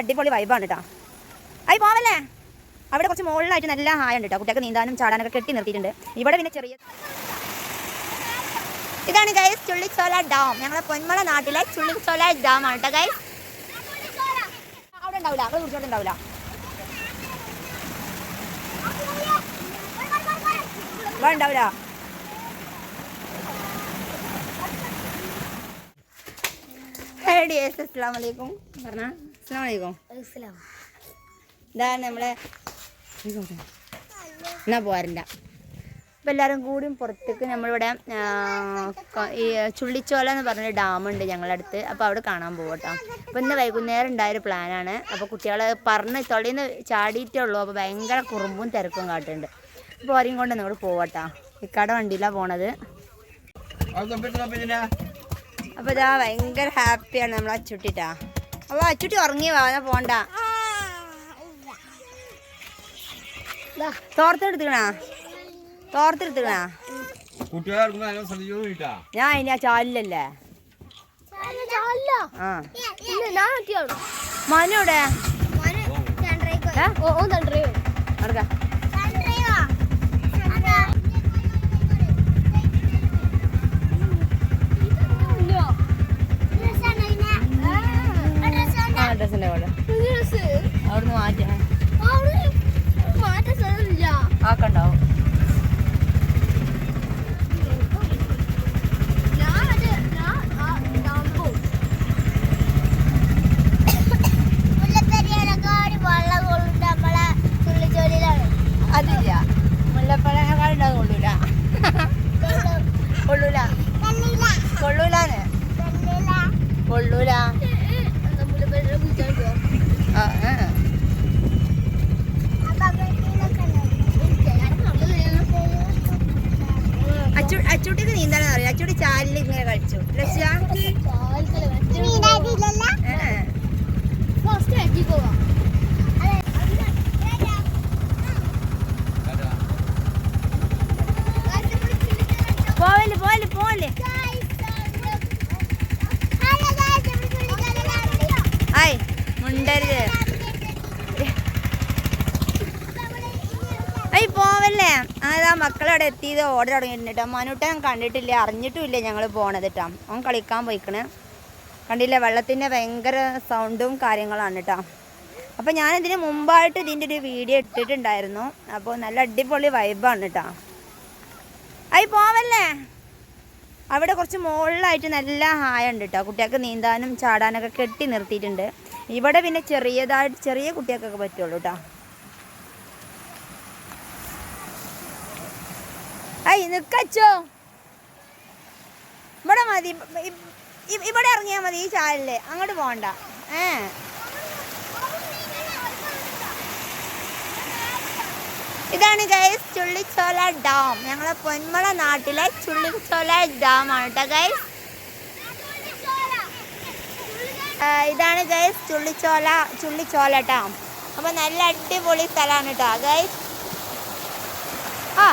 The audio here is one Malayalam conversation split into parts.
അടിപൊളി വൈബാണ് കേട്ടോ അത് പോവല്ലേ? അവിടെ കുറച്ച് മുകളിലായിട്ട് നല്ല ഹായ ഉണ്ട് കേട്ടോ കുട്ടിയൊക്കെ നീന്താനും ചാടാനൊക്കെ കെട്ടി നിർത്തിയിട്ടുണ്ട്. ഇവിടെ പിന്നെ ചെറിയ ഇതാണ് ഗൈസ് ചുള്ളിച്ചോല ഡാം ഞങ്ങളെ പൊന്മള നാട്ടിലെ ചുള്ളിച്ചോല ഡാം ആണ് കേട്ടോ ഗൈസ് അവിടെ ഉണ്ടാവില്ല അവിടെ കുറിച്ചോട്ട് ഉണ്ടാവില്ല ഇവിടെ ഉണ്ടാവില്ല ഹായ് ഡിയേഴ്സ് അസ്സാം വലൈക്കും അസ്സാം വലൈക്കും ഇതാണ് നമ്മളെ എന്നാ പോരണ്ട അപ്പം എല്ലാവരും കൂടിയും പുറത്തേക്ക് നമ്മളിവിടെ ഈ ചുള്ളിച്ചോല എന്ന് പറഞ്ഞൊരു ഡാമുണ്ട് ഞങ്ങളുടെ അടുത്ത്. അപ്പോൾ അവിടെ കാണാൻ പോകും കേട്ടോ. അപ്പോൾ ഇന്ന് വൈകുന്നേരം ഉണ്ടായൊരു പ്ലാനാണ് അപ്പോൾ കുട്ടികൾ പറഞ്ഞ് തൊള്ളിയിൽ നിന്ന് ചാടിയിട്ടേ ഉള്ളൂ. അപ്പോൾ ഭയങ്കര കുറുമ്പും തിരക്കും കാട്ടുണ്ട്. അപ്പോൾ ആരെയും കൊണ്ട് നമ്മൾ പോവട്ടോ ഇക്കാടെ വണ്ടിയിലാണ് പോണത്. അപ്പോൾ ഇതാ ഭയങ്കര ഹാപ്പിയാണ് നമ്മൾ അച്ചുട്ടിട്ടാ അപ്പോൾ അച്ചുട്ടി ഉറങ്ങി വാ പോണ്ട. തോർത്തെടുത്തുക്കണാ? തോർത്തെടുത്തുക്കണാ? ഞാൻ അതിന് ആ ചാലിലല്ലേ? ഓ മനുവിടെ നടക്ക. കൊള്ളൂല. കൊള്ളൂലാന്ന്. കൊള്ളൂല. ആ ആ. അച്ചു അച്ചൂട്ടിക്ക് നീന്താൻ അറിയാം? അച്ചൂട്ടി ചാലിൽ ഇങ്ങനെ കളിച്ചു. ലക്ഷ്യ ഏ. പോവല്ലേ പോവല്ലേ പോവല്ലേ ആയ് മുണ്ടരുത്. അയ് പോവല്ലേ? അതാ മക്കളവിടെ എത്തിയത്. ഓർഡർ തുടങ്ങിയിട്ടുണ്ട്. കേട്ടോ മനുട്ടൻ കണ്ടിട്ടില്ല. അറിഞ്ഞിട്ടുമില്ല ഞങ്ങൾ പോണത് കേട്ടോ അവൻ കളിക്കാൻ പോയിക്കണ്. കണ്ടില്ല? വെള്ളത്തിന്റെ ഭയങ്കര സൗണ്ടും കാര്യങ്ങളാണ് കേട്ടോ അപ്പോൾ ഞാനിതിന് മുമ്പായിട്ട് ഇതിന്റെ ഒരു വീഡിയോ ഇട്ടിട്ടുണ്ടായിരുന്നു. അപ്പോൾ നല്ല അടിപൊളി വൈബാണ് കേട്ടോ അയ് പോവല്ലേ? അവിടെ കുറച്ച് മുകളിലായിട്ട് നല്ല ഹായ ഉണ്ട് കേട്ടോ കുട്ടികൾക്ക് നീന്താനും ചാടാനൊക്കെ കെട്ടി നിർത്തിയിട്ടുണ്ട്. ഇവിടെ പിന്നെ ചെറിയതായിട്ട് ചെറിയ കുട്ടികൾക്കൊക്കെ പറ്റുള്ളൂ കേട്ടോ ഐ നിക്കച്ചോ. ഇവിടെ മതി. ഇവിടെ ഇറങ്ങിയാൽ മതി ഈ ചാലിൽ അങ്ങോട്ട് പോകണ്ട ഏ. ഇതാണ് ഗൈസ് ചുള്ളിച്ചോല ഡാം. ഞങ്ങളെ പൊന്മള നാട്ടിലെ ചുള്ളിച്ചോല ഡാം ആണ് കേട്ടോ ഗൈസ് ഇതാണ് ഗൈസ് ചുള്ളിച്ചോല ചുള്ളിച്ചോല കേട്ടോ അപ്പോൾ നല്ല അടിപൊളി സ്ഥലമാണ് കേട്ടോ ഗൈസ് ആ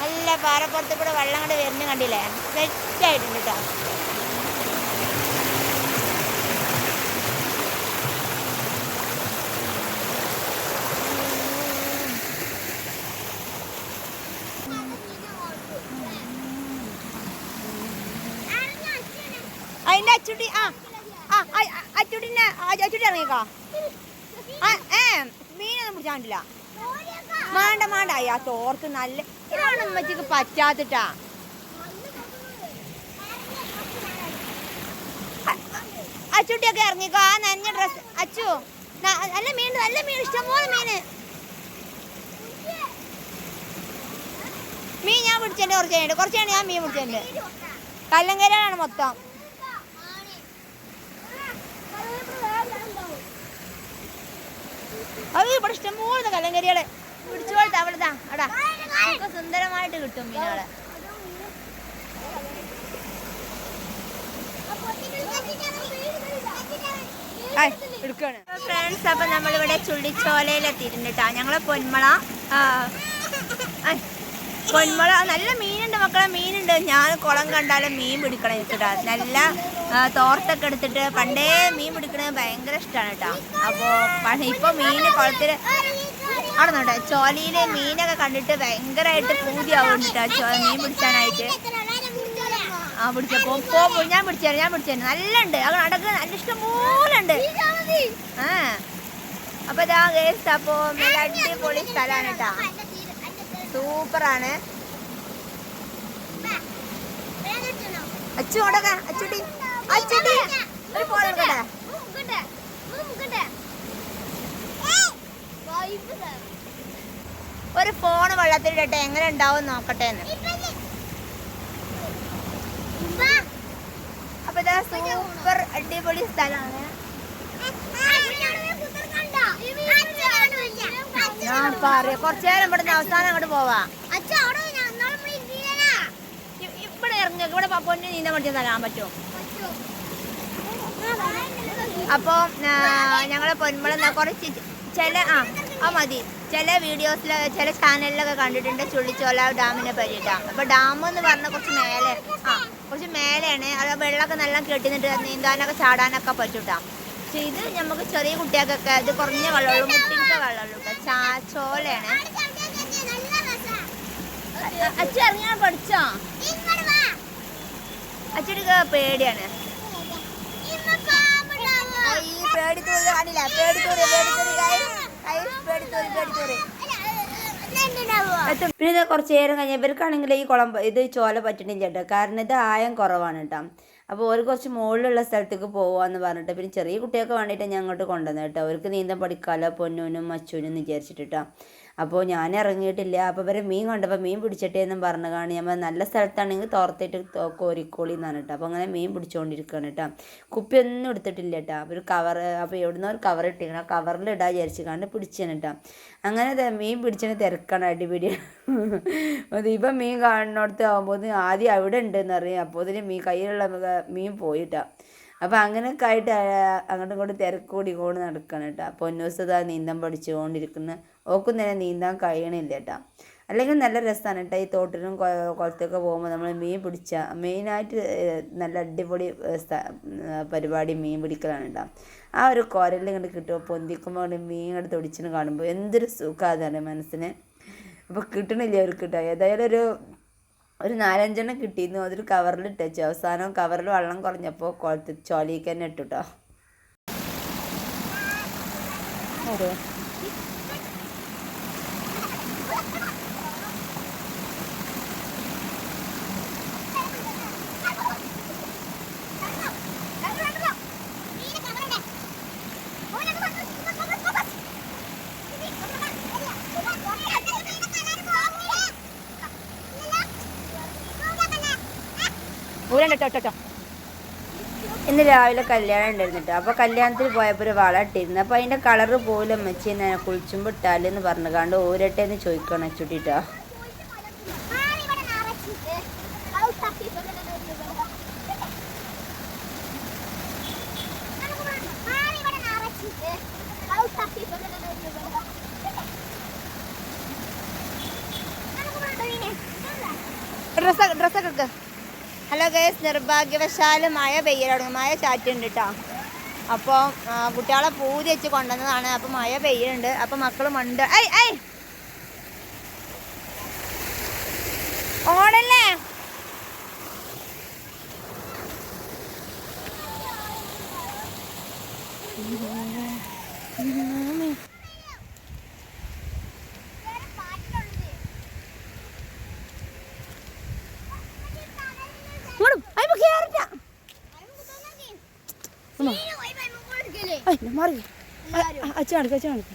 നല്ല പാറപ്പുറത്ത് കൂടെ വെള്ളം കൂടെ വരുന്ന കണ്ടില്ലേ? വെച്ചായിട്ടുണ്ട് കേട്ടോ അതിന്റെ അച്ചുട്ടി ആ ആ ആ, അച്ചുട്ടി ഇറങ്ങിക്കോ. ഏ മീനൊന്നും പിടിച്ചാണ്ടില്ല മാണ്ട മാണ്ട. അയ്യാ തോർക്ക് നല്ല ഇതാണ് ഉമ്മച്ചിക്ക് പറ്റാത്തിട്ടാ. അച്ചുട്ടിയൊക്കെ ഇറങ്ങിക്കോ. ആ നനഞ്ഞ ഡ്രസ് അച്ചു നല്ല മീൻ നല്ല മീൻ ഇഷ്ടംപോലെ മീന്. മീൻ ഞാൻ പിടിച്ചതിന്റെ കുറച്ച് കഴിഞ്ഞിട്ട് കുറച്ച് കഴിഞ്ഞ് ഞാൻ മീൻ പിടിച്ചതിന്റെ. കല്ലങ്കരയാണ് മൊത്തം. അത് ഇവിടെ ഇഷ്ടംപോലെ കലങ്കരികളെ. പിടിച്ചു പോലത്തെ അവിടെതാ അടാ. ഒക്കെ സുന്ദരമായിട്ട് കിട്ടും മീനുകളെ. ഫ്രണ്ട്സ് അപ്പൊ നമ്മളിവിടെ ചുള്ളിച്ചോലയിലെത്തിയിട്ടുണ്ട് കേട്ടോ ഞങ്ങളെ പൊന്മള. പൊന്മുള നല്ല മീനുണ്ട് മക്കളെ മീനുണ്ട്. ഞാൻ കുളം കണ്ടാലും മീൻ പിടിക്കണം വെച്ചിട്ടാ നല്ല തോർത്തൊക്കെ എടുത്തിട്ട് പണ്ടേ മീൻ പിടിക്കണത് ഭയങ്കര ഇഷ്ടമാണ് കേട്ടോ. അപ്പോൾ ഇപ്പോൾ മീൻ കുളത്തിൽ നോട്ടെ ചോലയിലെ മീനൊക്കെ കണ്ടിട്ട് ഭയങ്കരമായിട്ട് പൂതിയാവുന്നുണ്ട് കേട്ടോ. മീൻ പിടിച്ചാനായിട്ട്. ആ പിടിച്ചപ്പോ പോ ഞാൻ പിടിച്ചേരാം ഞാൻ പിടിച്ചേരാം നല്ല ഉണ്ട് അത് അടക്ക് നല്ല ഇഷ്ടം പോലെ ഉണ്ട്. ആ. അപ്പൊ ഇതാ കേസ് അപ്പോ നല്ല അടിപൊളി സ്ഥലമാണ് കേട്ടാ. സൂപ്പറാണ്. അച്ചു കൊണ്ടൊക്കെ അച്ചുട്ടി. അച്ചുട്ടി ഒരു ഫോൺ എടുക്കട്ടെ? ഒരു ഫോൺ വെള്ളത്തിലിടട്ടെ എങ്ങനെ ഉണ്ടാവും നോക്കട്ടെ എന്ന് അപ്പൊ ഇതാ സൂപ്പർ അടിപൊളി സ്ഥലമാണ്. ഞാൻ പറയാ. കുറച്ചു നേരം ഇവിടുന്ന് അവസാനം അങ്ങോട്ട് പോവാം. ഇവിടെ ഇറങ്ങി. ഇവിടെ പൊന്നു നീന്താൻ വേണ്ടി തരാൻ പറ്റും. അപ്പോൾ ഞങ്ങൾ പൊന്മുള കുറച്ച് ചില ആ ആ മതി. ചില വീഡിയോസിൽ ചില ചാനലിലൊക്കെ കണ്ടിട്ടുണ്ട് ചുള്ളിച്ചോല ഡാമിനെ പറ്റിയിട്ടാണ് അപ്പോൾ ഡാം എന്ന് പറഞ്ഞാൽ കുറച്ച് മേലെ ആ കുറച്ച് മേലെയാണ്. അത് വെള്ളമൊക്കെ നല്ല കെട്ടിന്നിട്ട് നീന്താനൊക്കെ ചാടാനൊക്കെ പറ്റൂട്ടാ. പക്ഷെ ഇത് നമുക്ക് ചെറിയ കുട്ടികൾക്കൊക്കെ ഇത് കുറഞ്ഞ വെള്ളമുള്ളൂ മുട്ടിന്റെ വെള്ളമുള്ളൂ ചാച്ചോലാണ് അച്ഛൻ ഇറങ്ങിയാൽ പഠിച്ചോ? അച്ഛടിക്ക് പേടിയാണ്. പിന്നെ ഇത് കുറച്ച് നേരം കഴിഞ്ഞ ഇവർക്കാണെങ്കിൽ ഈ കുളം ഇത് ചോല പറ്റണില്ല കേട്ടോ. കാരണം ഇത് ആയം കുറവാണ് കേട്ടോ. അപ്പോൾ ഒരു കുറച്ച് മുകളിലുള്ള സ്ഥലത്തേക്ക് പോകാമെന്ന് പറഞ്ഞിട്ട് പിന്നെ ചെറിയ കുട്ടികൾക്ക് വേണ്ടിയിട്ട് ഞാൻ അങ്ങോട്ട് കൊണ്ടുവന്നത് കേട്ടോ. അവർക്ക് നീന്തം പഠിക്കാമല്ലോ പൊന്നൂനും മച്ചൂനും വിചാരിച്ചിട്ട് കേട്ടോ അപ്പോൾ ഞാൻ ഇറങ്ങിയിട്ടില്ല അപ്പോൾ ഇവരെ മീൻ കണ്ടപ്പോൾ മീൻ പിടിച്ചിട്ടേ എന്നും പറഞ്ഞു കാണി. നമ്മൾ നല്ല സ്ഥലത്താണെങ്കിൽ തോർത്തിട്ട് കോരിക്കോളി എന്നാണ് കേട്ടോ. അപ്പോൾ അങ്ങനെ മീൻ പിടിച്ചുകൊണ്ടിരിക്കുകയാണ് കേട്ടോ. കുപ്പിയൊന്നും എടുത്തിട്ടില്ല കേട്ടോ. ഒരു കവർ അപ്പോൾ എവിടുന്ന ഒരു കവർ ഇട്ടിരിക്കണം. ആ കവറിൽ ഇടാൻ വിചാരിച്ച് കണ്ട് പിടിച്ചാണ് കേട്ടോ. അങ്ങനെ മീൻ പിടിച്ചതിന് തിരക്കാണ് അടിപിടി. അത് ഇപ്പം മീൻ കാണുന്നിടത്ത് ആകുമ്പോൾ ആദ്യം അവിടെ ഉണ്ടെന്ന് അറിയാം. അപ്പോൾ ഇതിന് മീൻ കയ്യിലുള്ള മീൻ പോയിട്ടാ അപ്പോൾ അങ്ങനെയൊക്കെ ആയിട്ട് അങ്ങോട്ടും ഇങ്ങോട്ടും തിരക്കൂടി കൂടി നടക്കണം കേട്ടോ. പൊന്നൂസത നീന്താൻ പഠിച്ചുകൊണ്ടിരിക്കുന്ന. ഓക്കും തന്നെ നീന്താൻ കഴിയണില്ല കേട്ടോ. അല്ലെങ്കിൽ നല്ല രസമാണ് കേട്ടോ. ഈ തോട്ടിലും കുളത്തൊക്കെ പോകുമ്പോൾ നമ്മൾ മീൻ പിടിച്ച മെയിനായിട്ട് നല്ല അടിപൊളി പരിപാടി മീൻ പിടിക്കലാണ് കേട്ടോ. ആ ഒരു കുരലിൽ ഇങ്ങോട്ട് കിട്ടുമ്പോൾ പൊന്തിക്കുമ്പോൾ മീൻ ഇങ്ങോട്ട് തൊടിച്ചിട്ട് കാണുമ്പോൾ എന്തൊരു സുഖമാണ് മനസ്സിന്. അപ്പോൾ കിട്ടണില്ല അവർക്ക് കിട്ടുക ഏതായാലും ഒരു ഒരു നാലഞ്ചെണ്ണം കിട്ടിയിരുന്നു. അതൊരു കവറിൽ ഇട്ടു അവസാനം കവറിൽ വെള്ളം കുറഞ്ഞപ്പോൾ കുളത്ത് ചോലിക്ക് തന്നെ ഇട്ടു കേട്ടോ ഇന്ന് രാവിലെ കല്യാണം ഉണ്ടായിരുന്നു കേട്ടോ അപ്പോൾ കല്യാണത്തിന് പോയപ്പോൾ ഒരു വള ഇട്ടിരുന്നു. അപ്പോൾ അതിന്റെ കളറ് പോലും വെച്ച് കുളിച്ചുമ്പോൾ ഇട്ടാലെന്ന് പറഞ്ഞു കണ്ട് ഓരട്ടെന്ന് ചോദിക്കണം അച്ചുട്ടിട്ടോ നിർഭാഗ്യവശാൽ മഴ ചാറ്റുണ്ട് കേട്ടോ അപ്പോൾ കുട്ടികളെ പൂതി വെച്ച് കൊണ്ടുവന്നതാണ്. അപ്പോൾ മഴ പെയ്യുന്നുണ്ട്. അപ്പോൾ മക്കൾ മണ്ട് ഐ ഐ ഓടല്ലേ? മാറി. അച്ഛൻ അടുക്ക അച്ഛൻ അടുക്ക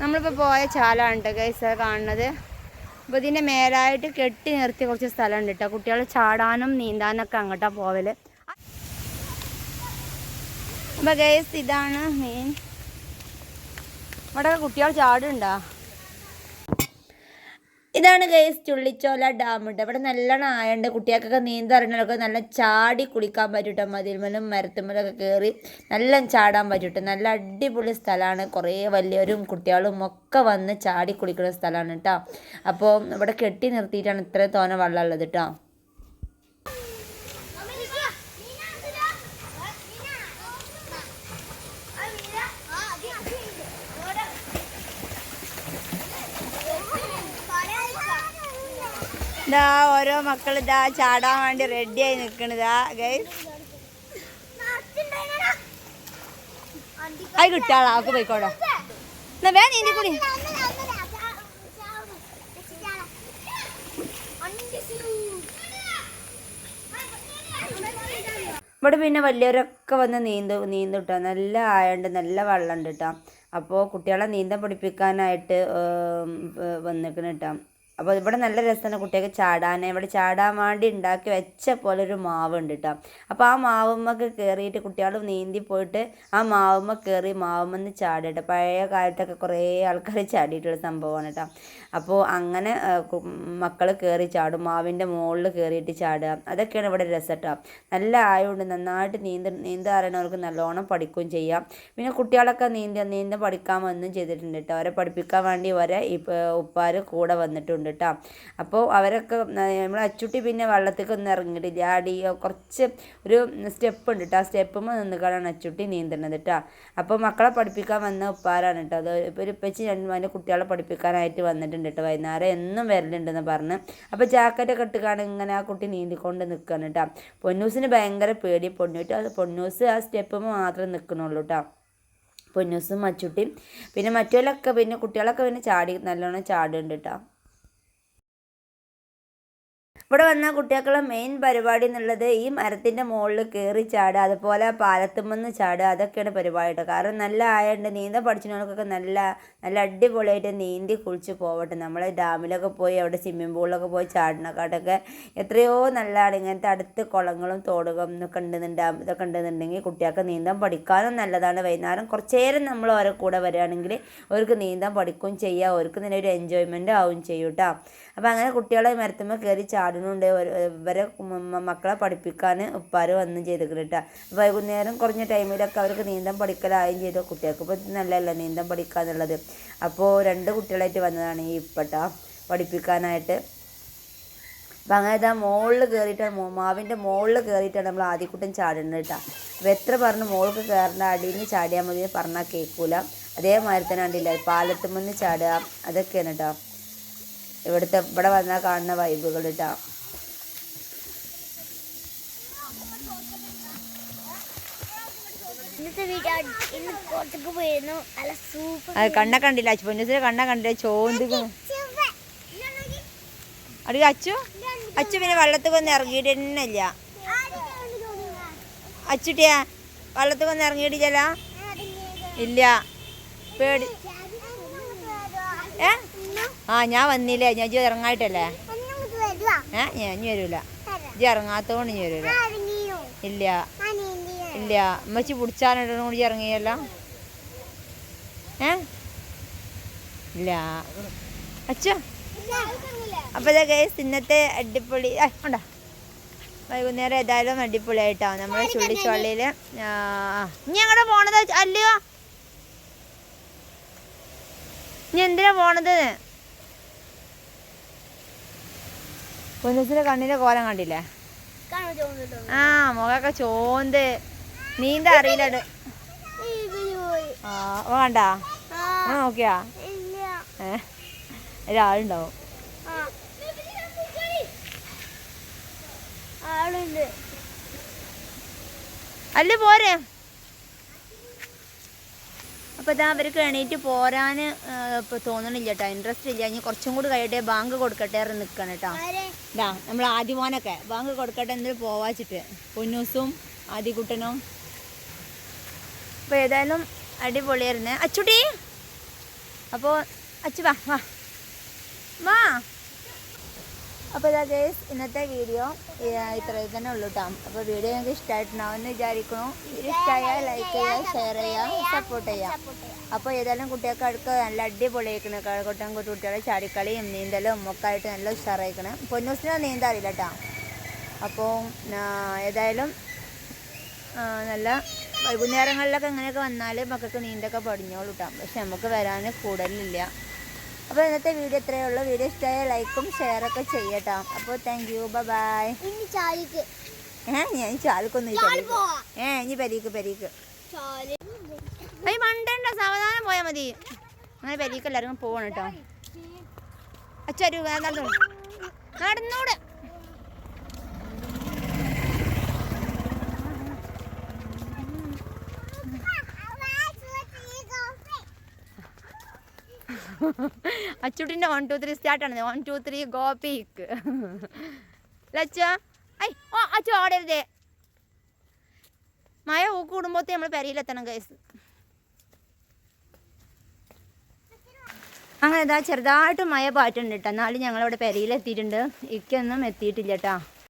നമ്മളിപ്പോൾ പോയ ചാലാണ് കേട്ടോ ഗൈസ് കാണുന്നത്. അപ്പോൾ ഇതിന്റെ മേലായിട്ട് കെട്ടി നിർത്തി കുറച്ച് സ്ഥലമുണ്ട് കേട്ടോ കുട്ടികൾ ചാടാനും നീന്താനൊക്കെ അങ്ങോട്ടാണ് പോവൽ. അപ്പോൾ ഗൈസ് ഇതാണ് മെയിൻ അവിടെ കുട്ടികൾ ചാടുണ്ടോ ഇതാണ് ഗൈസ് ചുള്ളിച്ചോല ഡാം അവിടെ നല്ലോണം ആയണ്ട്. കുട്ടികൾക്കൊക്കെ നീന്തറിഞ്ഞൊക്കെ നല്ല ചാടി കുളിക്കാൻ പറ്റൂട്ടോ. മതിൽമലും മരത്തുമലൊക്കെ കയറി നല്ല ചാടാൻ പറ്റൂട്ടോ. നല്ല അടിപൊളി സ്ഥലമാണ്. കുറേ വലിയവരും കുട്ടികളും ഒക്കെ വന്ന് ചാടി കുളിക്കുന്ന സ്ഥലമാണ് കേട്ടോ അപ്പോൾ ഇവിടെ കെട്ടി നിർത്തിയിട്ടാണ് ഇത്ര തോനെ വെള്ളം ഉള്ളത് കേട്ടോ ഇതാ ഓരോ മക്കൾ ഇതാ ചാടാൻ വേണ്ടി റെഡിയായി നിൽക്കണതാ ഗൈസ് അത് കിട്ടാളാ ആക്ക് പോയിക്കോടോ എന്നാ വേ നീന്തി കൂടി. ഇവിടെ പിന്നെ വലിയവരൊക്കെ വന്ന് നീന്തു നീന്തും നല്ല ആയുണ്ട് നല്ല വെള്ളമുണ്ട് കേട്ടോ അപ്പോൾ കുട്ടികളെ നീന്തം പഠിപ്പിക്കാനായിട്ട് വന്നിരിക്കണം കേട്ടോ അപ്പോൾ ഇവിടെ നല്ല രസമാണ് കുട്ടികൾക്ക് ചാടാൻ. ഇവിടെ ചാടാൻ വേണ്ടി ഉണ്ടാക്കി വെച്ച പോലെ ഒരു മാവ് ഉണ്ട് കേട്ടോ അപ്പോൾ ആ മാവുമ്മക്ക് കയറിയിട്ട് കുട്ടികൾ നീന്തി പോയിട്ട് ആ മാവുമ്മ കയറി മാവുമ്മന്ന് ചാടിയിട്ട് പഴയ കാലത്തൊക്കെ കുറേ ആൾക്കാർ ചാടിയിട്ടുള്ള സംഭവമാണ് കേട്ടോ അപ്പോൾ അങ്ങനെ മക്കൾ കയറി ചാടും. മാവിന്റെ മുകളിൽ കയറിയിട്ട് ചാടുക. അതൊക്കെയാണ് ഇവിടെ രസം കേട്ടോ നല്ല ആയതുകൊണ്ട് നന്നായിട്ട് നീന്ത നീന്താൻ അറിയണവർക്ക് നല്ലോണം പഠിക്കുകയും ചെയ്യാം. പിന്നെ കുട്ടികളൊക്കെ നീന്തി നീന്ത പഠിക്കാൻ വന്നും ചെയ്തിട്ടുണ്ട് കേട്ടോ അവരെ പഠിപ്പിക്കാൻ വേണ്ടി വരെ ഇപ്പോൾ ഉപ്പാർ കൂടെ വന്നിട്ടുണ്ട് കേട്ടോ അപ്പോൾ അവരൊക്കെ നമ്മൾ അച്ചുട്ടി പിന്നെ വള്ളത്തേക്ക് ഒന്നും ഇറങ്ങിയിട്ടില്ല. അടി കുറച്ച് ഒരു സ്റ്റെപ്പ് ഉണ്ട് കേട്ടോ ആ സ്റ്റെപ്പുമ്പോൾ നിന്നുകളാണ് അച്ചുട്ടി നീന്തുന്നത് കേട്ടോ അപ്പോൾ മക്കളെ പഠിപ്പിക്കാൻ വന്ന ഉപ്പാരാണ് കേട്ടോ അത് ഇപ്പോൾ ഒരു ഇപ്പച്ചി രണ്ടു അതിന്റെ കുട്ടികളെ പഠിപ്പിക്കാനായിട്ട് വന്നിട്ടുണ്ട് കേട്ടോ വൈകുന്നേരം. എന്നും വരലുണ്ടെന്ന് പറഞ്ഞ്. അപ്പോൾ ജാക്കറ്റൊക്കെ ഇട്ടുകാണ് ഇങ്ങനെ ആ കുട്ടി നീന്തിക്കൊണ്ട് നിൽക്കുകയാണ് കേട്ടോ പൊന്നൂസിന് ഭയങ്കര പേടി. അത് പൊന്നൂസ് ആ സ്റ്റെപ്പുമ്പോൾ മാത്രമേ നിൽക്കണുള്ളൂ കേട്ടോ പൊന്നൂസും മച്ചുട്ടിയും പിന്നെ മറ്റുള്ളൊക്കെ പിന്നെ കുട്ടികളൊക്കെ പിന്നെ ചാടി നല്ലോണം ചാടുന്നുണ്ട് കേട്ടോ ഇവിടെ വന്ന കുട്ടികൾക്കുള്ള മെയിൻ പരിപാടി എന്നുള്ളത് ഈ മരത്തിന്റെ മുകളിൽ കയറി ചാടുക അതുപോലെ പാലത്തുമെന്ന് ചാടുക അതൊക്കെയാണ് പരിപാടി കാരണം നല്ല ആയതുകൊണ്ട് നീന്താൻ പഠിച്ചവർക്കൊക്കെ നല്ല നല്ല അടിപൊളിയായിട്ട് നീന്തി കുളിച്ച് പോവട്ടെ. നമ്മൾ ഡാമിലൊക്കെ പോയി അവിടെ സ്വിമ്മിംഗ് പൂളിലൊക്കെ പോയി ചാടണക്കാട്ടൊക്കെ എത്രയോ നല്ലതാണ്. ഇങ്ങനത്തെ അടുത്ത് കുളങ്ങളും തോടുകളും എന്നൊക്കെ ഉണ്ടെന്നുണ്ട് ഇതൊക്കെ ഉണ്ടെന്നുണ്ടെങ്കിൽ കുട്ടികൾക്ക് നീന്താൻ പഠിക്കാനും നല്ലതാണ്. വൈകുന്നേരം കുറച്ചേരം നമ്മൾ അവരെ കൂടെ വരികയാണെങ്കിൽ അവർക്ക് നീന്താൻ പഠിക്കുകയും ചെയ്യാം. അവർക്ക് തന്നെ ഒരു എൻജോയ്മെന്റ് ആവും ചെയ്യും കേട്ടോ. അപ്പോൾ അങ്ങനെ കുട്ടികളെ മരത്തുമ്പോൾ കയറി ചാടുന്നുണ്ട്. ഇവരെ മക്കളെ പഠിപ്പിക്കാൻ ഉപ്പാർ വന്നും ചെയ്തിട്ടുണ്ട് കേട്ടോ വൈകുന്നേരം കുറഞ്ഞ ടൈമിലൊക്കെ അവർക്ക് നീന്തം പഠിക്കലായും ചെയ്തു. കുട്ടികൾക്ക് ഇപ്പോൾ നല്ലതല്ല നീന്തം പഠിക്കുക എന്നുള്ളത് അപ്പോൾ രണ്ട് കുട്ടികളായിട്ട് വന്നതാണ് ഈ ഇപ്പട്ട പഠിപ്പിക്കാനായിട്ട്. അപ്പം അങ്ങനെ ഇതാ മുകളിൽ കയറിയിട്ടാണ് മാവിന്റെ മുകളിൽ കയറിയിട്ടാണ് നമ്മൾ ആദ്യക്കുട്ടൻ ചാടുന്നത് കേട്ടോ അപ്പോൾ എത്ര പറഞ്ഞ് മുകൾക്ക് കയറേണ്ട അടിയിൽ നിന്ന് ചാടിയാൽ മതി പറഞ്ഞാൽ കേൾക്കൂല. അതേമാതിരി തന്നെ കണ്ടില്ല നിന്ന് ചാടുക. അതൊക്കെയാണ് കേട്ടോ ഇവിടുത്തെ ഇവിടെ വന്നാൽ കാണുന്ന വൈബുകൾ കേട്ടോ അത് കണ്ണ കണ്ടില്ല അച്ചു. പൊന്നസിന്റെ കണ്ണ കണ്ടില്ല. ചോന്തിക്കും അടി അച്ചു. അച്ചു പിന്നെ വെള്ളത്തിൽ വന്ന് ഇറങ്ങിയിട്ട് തന്നെ ഇല്ല അച്ചുട്ടിയാ വെള്ളത്തിൽ വന്ന് ഇറങ്ങിയിട്ടില്ല ഇല്ല. പേടി. ആ ഞാൻ വന്നില്ലേ? ഞാൻ ഇജ്ജ് ഇറങ്ങായിട്ടല്ലേ? ഏ ഞാൻ ഇനി വരൂല. ഇജ്ജ് ഇറങ്ങാത്തോണ്ട് ഇനി വരൂല. ഇല്ല. ഇല്ല. അമ്മച്ചി പിടിച്ചാലും കൂടി ഇറങ്ങിയല്ല. ഏ? ഇല്ല. അച്ഛ. അപ്പോൾ ഇതൊക്കെ ഇന്നത്തെ അടിപൊളി ഉണ്ടാ ഉണ്ടോ? വൈകുന്നേരം ഏതായാലും അടിപൊളിയായിട്ടാണ് നമ്മുടെ ചുള്ളിച്ചോള്ളിയിൽ ഇനി എങ്ങോട്ടാ പോണത് അല്ലയോ? ഇനി എന്തിനാ പോണത്? പൊന്നൂസിന്റെ കണ്ണിന്റെ കോലം കണ്ടില്ലേ? ആ മുഖമൊക്കെ ചോന്ത്. നീന്ത അറിയില്ല. ആ ഓ കണ്ടാ? ആ. നോക്കിയാ? ഏ ഒരാളുണ്ടാവും. അല്ല പോരെ. അപ്പോൾ ഇതാ അവർക്ക് എണീറ്റ് പോരാൻ ഇപ്പോൾ തോന്നണില്ല കേട്ടോ ഇൻട്രസ്റ്റ് ഇല്ല. ഇനി കുറച്ചും കൂടി കഴിയട്ടെ ബാങ്ക് കൊടുക്കട്ടെ എന്ന് നിൽക്കണം കേട്ടോ ഇതാ നമ്മൾ ആദിമോനൊക്കെ. ബാങ്ക് കൊടുക്കട്ടെ എന്നിട്ട് പോവാച്ചിട്ട്. പൊന്നൂസും ആദികുട്ടനും. അപ്പോൾ ഏതായാലും അടിപൊളിയായിരുന്നേ. അച്ചുട്ടി? അപ്പോൾ അച്ചു വാ വാ. വാ. അപ്പോൾ ഇതാ ഗേസ് ഇന്നത്തെ വീഡിയോ ഇത്രയും തന്നെ ഉള്ളൂ കേട്ടോ അപ്പോൾ വീഡിയോ ഞങ്ങൾക്ക് ഇഷ്ടമായിട്ടുണ്ടാവും എന്ന് വിചാരിക്കുന്നു. ഇഷ്ടമായാൽ ലൈക്ക് ചെയ്യുക ഷെയർ ചെയ്യുക സപ്പോർട്ട് ചെയ്യുക. അപ്പോൾ ഏതായാലും കുട്ടികൾക്ക് അടുക്ക് നല്ല അടിപൊളിയായിക്കണ് കുട്ടൻ കുട്ടികളെ ചാടിക്കളിയും നീന്തലും ഒക്കെ ആയിട്ട് നല്ല ഉഷാറായിരിക്കണം. പൊന്നൂസിന് നീന്താൻ അറിയില്ല കേട്ടോ അപ്പോൾ ഏതായാലും നല്ല വൈകുന്നേരങ്ങളിലൊക്കെ ഇങ്ങനെയൊക്കെ വന്നാൽ മക്കൾക്ക് നീന്തൊക്കെ പഠിഞ്ഞോളൂ കേട്ടോ പക്ഷെ നമുക്ക് വരാൻ കൂടുതലില്ല. അപ്പോൾ ഇന്നത്തെ വീഡിയോ ഇത്രയേ ഉള്ളൂ. വീഡിയോ ഇഷ്ടമായ ലൈക്കും ഷെയറൊക്കെ ചെയ്യട്ടോ. അപ്പോൾ താങ്ക് യു ബൈ ഏ ഞാൻ. പോവാ. ഏ ഇനി പരീക്ക് പരീക്ക്. മണ്ടണ്ട. സാവധാനം പോയാൽ മതി. അങ്ങനെ പരീക്കല്ലാരും എല്ലാവരും പോവാണ് കേട്ടോ. അച്ഛരു നടന്നു നടന്നൂടെ അച്ചുട്ടിന്റെ വൺ ടു ത്രീ സ്റ്റാർട്ടാണ് വൺ ടു ത്രീ ഗോ പീക്ക് ലച്ച ഐ ഓ അച്ചു ഓടരുതേ മഴ ഊക്ക് കൂടുമ്പോത്തേ നമ്മൾ പെരയിലെത്തണം കേസ് അങ്ങനെ ഇതാ ചെറുതായിട്ട് മഴ പാറ്റുണ്ട് കേട്ടോ എന്നാലും ഞങ്ങളിവിടെ പെരയിലെത്തിയിട്ടുണ്ട്. ഇക്കൊന്നും എത്തിയിട്ടില്ല കേട്ടോ